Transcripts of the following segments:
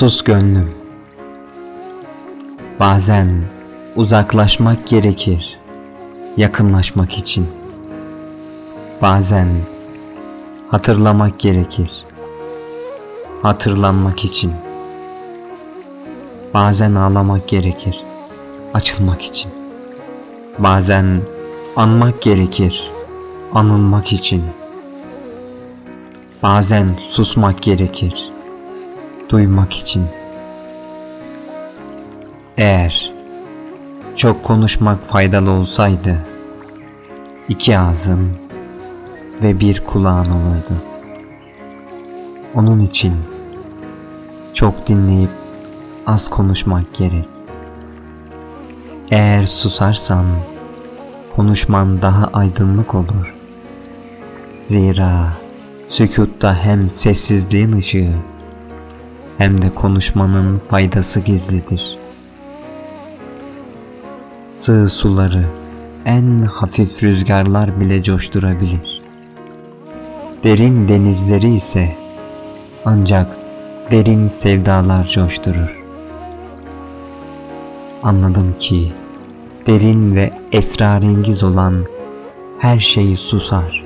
Sus gönlüm. Bazen uzaklaşmak gerekir yakınlaşmak için. Bazen hatırlamak gerekir hatırlanmak için. Bazen ağlamak gerekir açılmak için. Bazen anmak gerekir anılmak için. Bazen susmak gerekir duymak için. Eğer çok konuşmak faydalı olsaydı iki ağzın ve bir kulağın olurdu. Onun için çok dinleyip az konuşmak gerek. Eğer susarsan konuşman daha aydınlık olur. Zira sükutta hem sessizliğin ışığı hem de konuşmanın faydası gizlidir. Sığ suları en hafif rüzgarlar bile coşturabilir. Derin denizleri ise ancak derin sevdalar coşturur. Anladım ki derin ve esrarengiz olan her şey susar.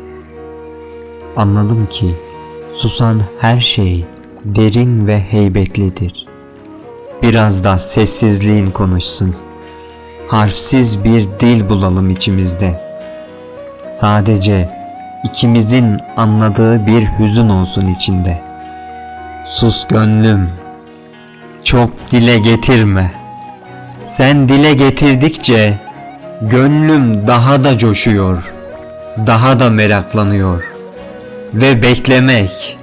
Anladım ki susan her şey derin ve heybetlidir. Biraz da sessizliğin konuşsun. Harfsiz bir dil bulalım içimizde. Sadece ikimizin anladığı bir hüzün olsun içinde. Sus gönlüm, çok dile getirme. Sen dile getirdikçe gönlüm daha da coşuyor, daha da meraklanıyor ve beklemek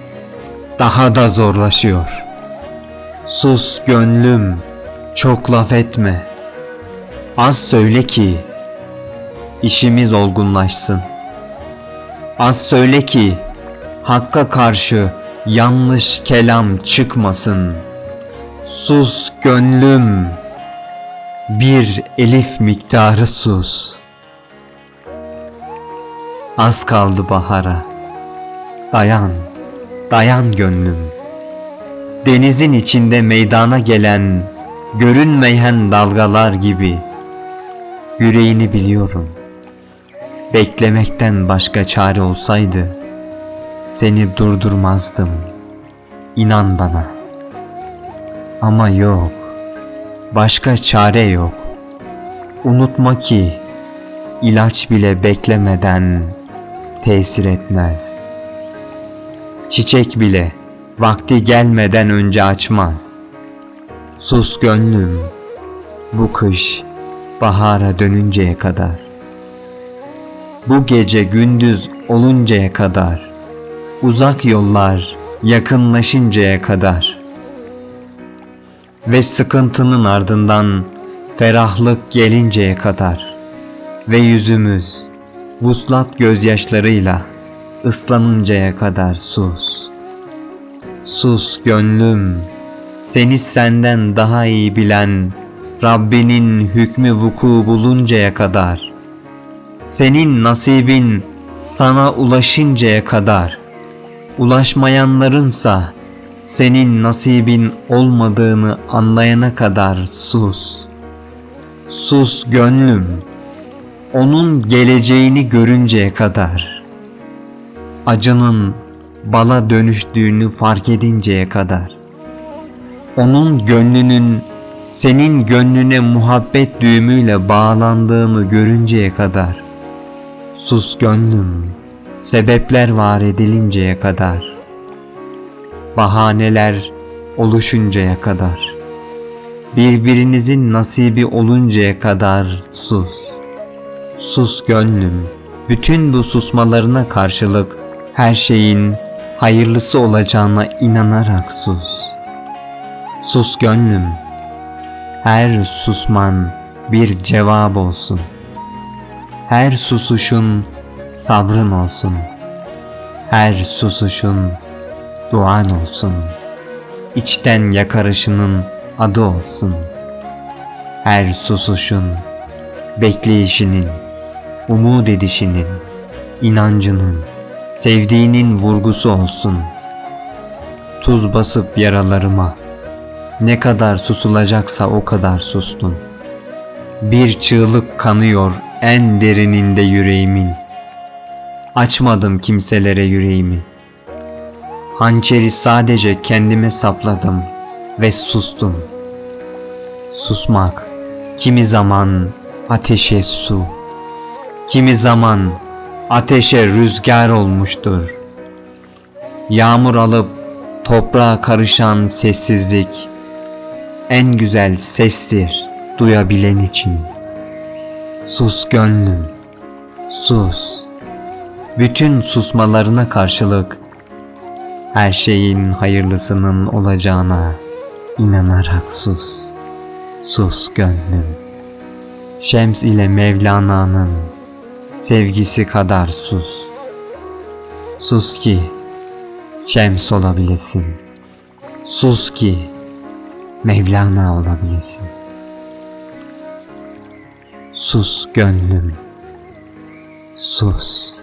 daha da zorlaşıyor. Sus gönlüm, çok laf etme. Az söyle ki işimiz olgunlaşsın. Az söyle ki hakka karşı yanlış kelam çıkmasın. Sus gönlüm, bir elif miktarı sus. Az kaldı bahara, dayan, dayan gönlüm. Denizin içinde meydana gelen, görünmeyen dalgalar gibi, yüreğini biliyorum. Beklemekten başka çare olsaydı, seni durdurmazdım. İnan bana. Ama yok. Başka çare yok. Unutma ki ilaç bile beklemeden tesir etmez. Çiçek bile vakti gelmeden önce açmaz. Sus gönlüm. Bu kış bahara dönünceye kadar. Bu gece gündüz oluncaya kadar uzak yollar yakınlaşıncaya kadar ve sıkıntının ardından ferahlık gelinceye kadar ve yüzümüz vuslat gözyaşlarıyla ıslanıncaya kadar sus. Sus gönlüm, seni senden daha iyi bilen Rabbinin hükmü vuku buluncaya kadar, senin nasibin sana ulaşıncaya kadar, Ulaşmayanlarınsa senin nasibin olmadığını anlayana kadar sus. Sus gönlüm. Onun geleceğini görünceye kadar. Acının bala dönüştüğünü fark edinceye kadar. Onun gönlünün senin gönlüne muhabbet düğümüyle bağlandığını görünceye kadar. Sus gönlüm sebepler var edilinceye kadar, bahaneler oluşuncaya kadar, birbirinizin nasibi oluncaya kadar sus. Sus gönlüm, bütün bu susmalarına karşılık her şeyin hayırlısı olacağına inanarak sus. Sus gönlüm, her susman bir cevap olsun. Her susuşun sabrın olsun. Her susuşun duan olsun. İçten yakarışının adı olsun. Her susuşun bekleyişinin, umut edişinin, inancının, sevdiğinin vurgusu olsun. Tuz basıp yaralarıma, Ne kadar susulacaksa o kadar sustum. Bir çığlık kanıyor en derininde yüreğimin. Açmadım kimselere yüreğimi. Hançeri sadece kendime sapladım ve sustum. Susmak kimi zaman ateşe su, kimi zaman ateşe rüzgar olmuştur. Yağmur alıp toprağa karışan sessizlik en güzel sestir duyabilen için. Sus gönlüm, sus. Bütün susmalarına karşılık her şeyin hayırlısının olacağına inanarak sus. Sus gönlüm. Şems ile Mevlana'nın sevgisi kadar sus. Sus ki Şems olabilesin. Sus ki Mevlana olabilesin. Sus gönlüm. Sus.